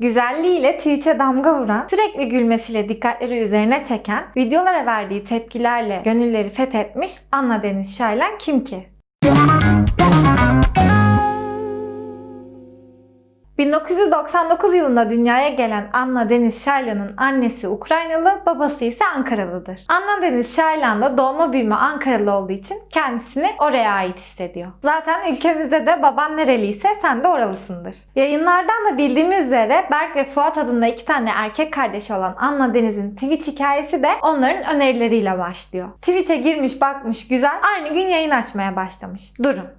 Güzelliğiyle Twitch'e damga vuran, sürekli gülmesiyle dikkatleri üzerine çeken, videolara verdiği tepkilerle gönülleri fethetmiş Anna Deniz Şaylan kim ki? 1999 yılında dünyaya gelen Anna Deniz Şaylan'ın annesi Ukraynalı, babası ise Ankaralıdır. Anna Deniz Şaylan da doğma büyüme Ankaralı olduğu için kendisini oraya ait hissediyor. Zaten ülkemizde de baban nereliyse sen de oralısındır. Yayınlardan da bildiğimiz üzere Berk ve Fuat adında iki tane erkek kardeşi olan Anna Deniz'in Twitch hikayesi de onların önerileriyle başlıyor. Twitch'e girmiş bakmış güzel aynı gün yayın açmaya başlamış. Durun.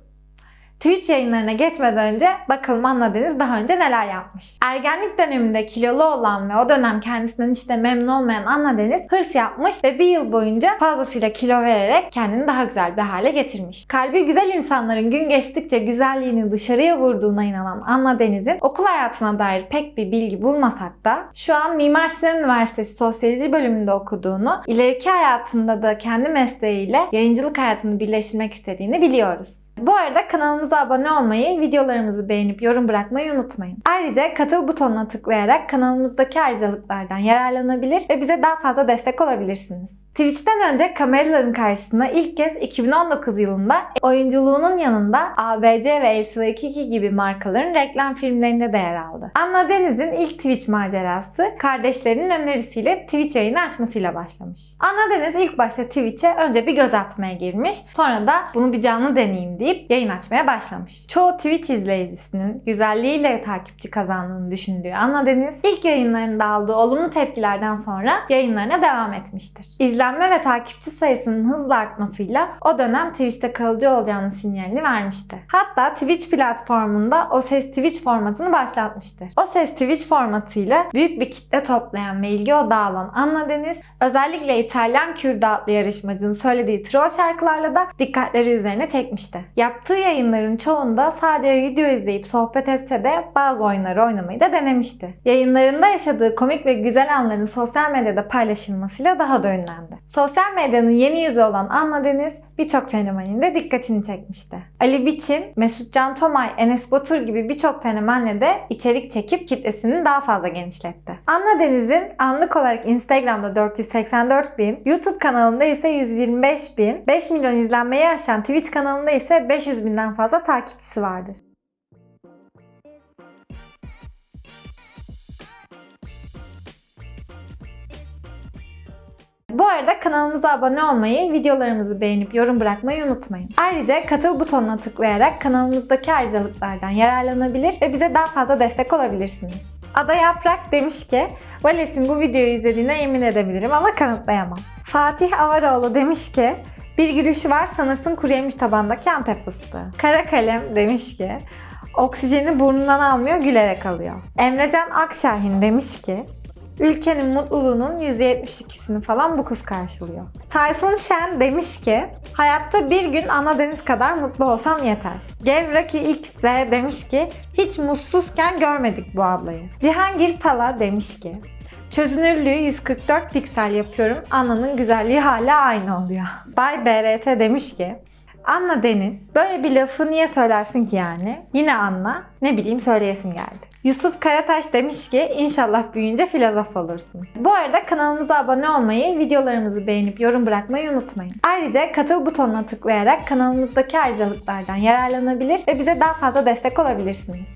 Twitch yayınlarına geçmeden önce bakalım Anna Deniz daha önce neler yapmış. Ergenlik döneminde kilolu olan ve o dönem kendisinden hiç de memnun olmayan Anna Deniz hırs yapmış ve bir yıl boyunca fazlasıyla kilo vererek kendini daha güzel bir hale getirmiş. Kalbi güzel insanların gün geçtikçe güzelliğini dışarıya vurduğuna inanan Anna Deniz'in okul hayatına dair pek bir bilgi bulmasak da şu an Mimar Sinan Üniversitesi Sosyoloji bölümünde okuduğunu, ileriki hayatında da kendi mesleğiyle yayıncılık hayatını birleştirmek istediğini biliyoruz. Bu arada kanalımıza abone olmayı, videolarımızı beğenip yorum bırakmayı unutmayın. Ayrıca katıl butonuna tıklayarak kanalımızdaki ayrıcalıklardan yararlanabilir ve bize daha fazla destek olabilirsiniz. Twitch'ten önce kameraların karşısına ilk kez 2019 yılında oyunculuğunun yanında ABC ve LCD2 gibi markaların reklam filmlerinde de yer aldı. Anna Deniz'in ilk Twitch macerası kardeşlerinin önerisiyle Twitch yayını açmasıyla başlamış. Anna Deniz ilk başta Twitch'e önce bir göz atmaya girmiş. Sonra da bunu bir canlı deneyeyim deyip yayın açmaya başlamış. Çoğu Twitch izleyicisinin güzelliğiyle takipçi kazandığını düşündüğü Anna Deniz ilk yayınlarında aldığı olumlu tepkilerden sonra yayınlarına devam etmiştir. İzlenme ve takipçi sayısının hızla artmasıyla o dönem Twitch'te kalıcı olacağını sinyalini vermişti. Hatta Twitch platformunda O Ses Twitch formatını başlatmıştır. O Ses Twitch formatıyla büyük bir kitle toplayan ve ilgi odağı olan Anna Deniz özellikle İtalyan Kürdü adlı yarışmacının söylediği troll şarkılarla da dikkatleri üzerine çekmişti. Yaptığı yayınların çoğunda sadece video izleyip sohbet etse de bazı oyunları oynamayı da denemişti. Yayınlarında yaşadığı komik ve güzel anların sosyal medyada paylaşılmasıyla daha da ünlendi. Sosyal medyanın yeni yüzü olan Anna Deniz birçok fenomenin de dikkatini çekmişti. Ali Biçim, Mesut Can Tomay, Enes Batur gibi birçok fenomenle de içerik çekip kitlesini daha fazla genişletti. Anna Deniz'in anlık olarak Instagram'da 484 bin, YouTube kanalında ise 125 bin, 5 milyon izlenmeyi aşan Twitch kanalında ise 500 binden fazla takipçisi vardır. Bu arada kanalımıza abone olmayı, videolarımızı beğenip yorum bırakmayı unutmayın. Ayrıca katıl butonuna tıklayarak kanalımızdaki ayrıcalıklardan yararlanabilir ve bize daha fazla destek olabilirsiniz. Ada Yaprak demiş ki, Vales'in bu videoyu izlediğine yemin edebilirim ama kanıtlayamam. Fatih Avaroğlu demiş ki, bir gülüşü var sanırsın kuru yemiş tabandaki antep fıstığı. Kara Kalem demiş ki, oksijeni burnundan almıyor gülerek alıyor. Emrecan Akşahin demiş ki, Ülkenin mutluluğunun %72'sini falan bu kız karşılıyor. Tayfun Şen demiş ki, hayatta bir gün ana deniz kadar mutlu olsam yeter. Gevraki X de demiş ki, hiç mutsuzken görmedik bu ablayı. Cihangir Pala demiş ki, Çözünürlüğü 144 piksel yapıyorum. Ana'nın güzelliği hala aynı oluyor. Bay BRT demiş ki, Anna Deniz, böyle bir lafı niye söylersin ki yani? Yine Anna, ne bileyim söyleyesim geldi. Yusuf Karataş demiş ki inşallah büyüyünce filozof olursun. Bu arada kanalımıza abone olmayı, videolarımızı beğenip yorum bırakmayı unutmayın. Ayrıca katıl butonuna tıklayarak kanalımızdaki ayrıcalıklardan yararlanabilir ve bize daha fazla destek olabilirsiniz.